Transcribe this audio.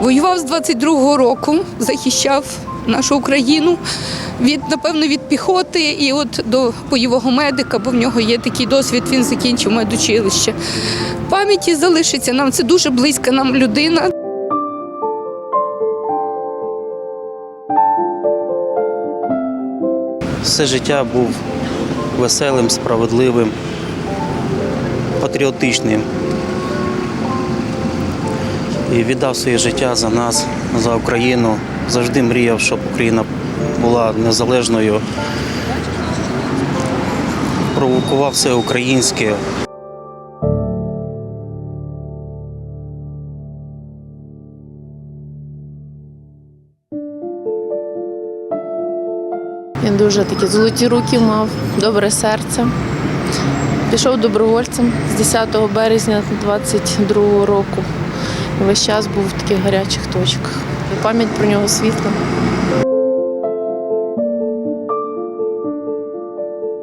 Воював з 22-го року, захищав нашу Україну від, напевно, від піхоти і от до бойового медика, бо в нього є такий досвід, він закінчив медучилище. Пам'яті залишиться нам, це дуже близька нам людина. Все життя був веселим, справедливим, патріотичним. І віддав своє життя за нас, за Україну. Завжди мріяв, щоб Україна була незалежною. Провокував все українське. Він дуже такі золоті руки мав, добре серце. Пішов добровольцем з 10 березня 22 року. Весь час був в таких гарячих точках. Пам'ять про нього світла.